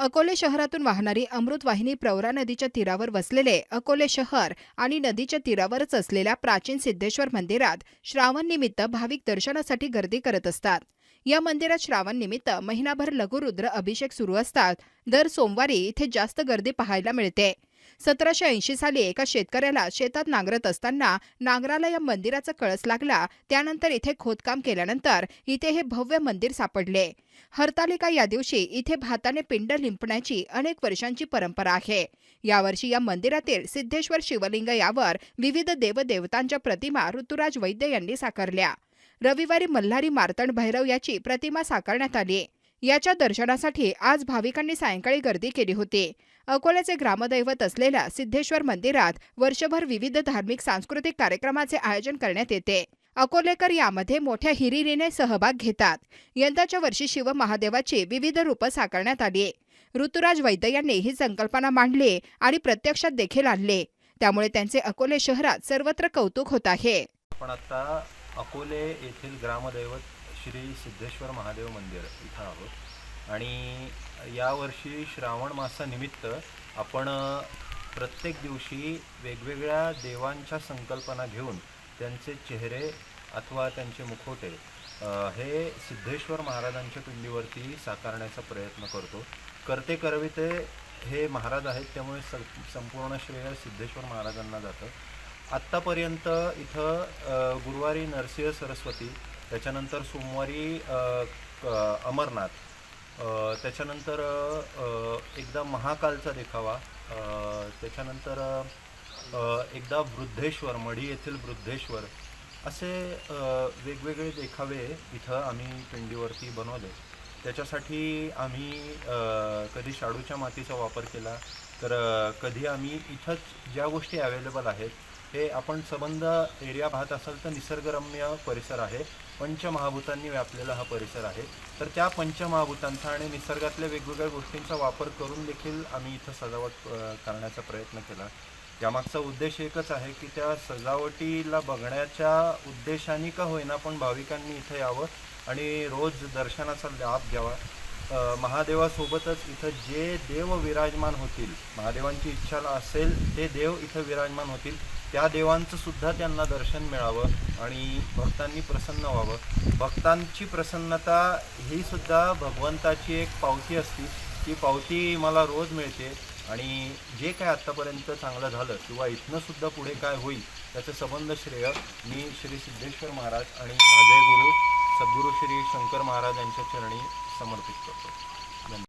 अकोले शहरातून वाहणारी अमृत वाहिनी प्रवरा नदीच्या तीरावर वसलेले अकोले शहर आणि नदीच्या तीरावरच असलेल्या प्राचीन सिद्धेश्वर मंदिरात श्रावण निमित्त भाविक दर्शनासाठी गर्दी करत असतात. या मंदिरात श्रावण निमित्त महिनाभर लघुरुद्र अभिषेक सुरू असतात. दर सोमवारी इथे जास्त गर्दी पाहायला मिळते. सतराशे ऐंशी साली एका शेतकऱ्याला शेतात नांगरत असताना नांगराला या मंदिराचा कळस लागला. त्यानंतर इथे खोदकाम केल्यानंतर इथे हे भव्य मंदिर सापडले. हरतालिका या दिवशी इथे भाताने पिंड लिंपण्याची अनेक वर्षांची परंपरा आहे. यावर्षी या मंदिरातील सिद्धेश्वर शिवलिंग यावर विविध देवदेवतांच्या प्रतिमा ऋतुराज वैद्य यांनी साकारल्या. रविवारी मल्हारी मार्तंड भैरव याची प्रतिमा साकारण्यात आली. याच्या दर्शनासाठी आज भाविकांनी सायंकाळी गर्दी केली होती. अकोल्याचे ग्रामदैवत असलेल्या सिद्धेश्वर मंदिरात वर्षभर विविध धार्मिक सांस्कृतिक कार्यक्रमाचे आयोजन करण्यात येते. अकोलेकर यामध्ये मोठ्या हिरिरीने सहभाग घेतात. यंदाच्या वर्षी शिव महादेवाची विविध रूपं साकारण्यात आली. ऋतुराज वैद्य यांनी ही संकल्पना मांडली आणि प्रत्यक्षात देखील आणले. त्यामुळे त्यांचे अकोले शहरात सर्वत्र कौतुक होत आहे. आपण आता अकोले येथील ग्रामदैवत श्री सिद्धेश्वर महादेव मंदिर इथं आहोत. आणि यावर्षी श्रावण मासानिमित्त आपण प्रत्येक दिवशी वेगवेगळ्या देवांच्या संकल्पना घेऊन त्यांचे चेहरे अथवा त्यांचे मुखोटे हे सिद्धेश्वर महाराजांच्या पिंडीवरती साकारण्याचा प्रयत्न करतो. करते करविते हे महाराज आहेत त्यामुळे स संपूर्ण श्रेय सिद्धेश्वर महाराजांना जातं. आत्तापर्यंत इथं गुरुवारी नरसिंह सरस्वती त्याच्यानंतर सोमवारी अमरनाथ. त्याच्यानंतर एकदा महाकालचा देखावा. त्याच्यानंतर एकदा वृद्धेश्वर मढी येथील वृद्धेश्वर. असे वेगवेगळे देखावे इथं आम्ही पिंडीवरती बनवले. त्याच्यासाठी आम्ही कधी शाडूच्या मातीचा वापर केला. तर कधी आम्ही इथंच ज्या गोष्टी अवेलेबल आहेत हे आपण संबंध एरिया पाहत असाल तर निसर्गरम्य परिसर आहे. पंचमहाभूतांनी व्यापलेला हा परिसर आहे. तर त्या पंचमहाभूतांचा आणि निसर्गातल्या वेगवेगळ्या गोष्टींचा वापर करून देखील आम्ही इथं सजावट करण्याचा प्रयत्न केला. यामागचा उद्देश एकच आहे की त्या सजावटीला बघण्याच्या उद्देशाने का होईना पण भाविकांनी इथं यावं आणि रोज दर्शनाचा लाभ घ्यावा. महादेवासोबतच इथं जे देव विराजमान होतील महादेवांची इच्छा असेल ते देव इथं विराजमान होतील. त्या देवांचं सुद्धा त्यांना दर्शन मिळावं आणि भक्तांनी प्रसन्न व्हावं. भक्तांची प्रसन्नता ही सुद्धा भगवंताची एक पावती असती. ती पावती मला रोज मिळते आणि जे काय आत्तापर्यंत चांगलं झालं किंवा इथनंसुद्धा पुढे काय होईल त्याचं संबंध श्रेय मी श्री सिद्धेश्वर महाराज आणि माझे गुरु सद्गुरू श्री शंकर महाराज यांच्या चरणी समर्पित करतो.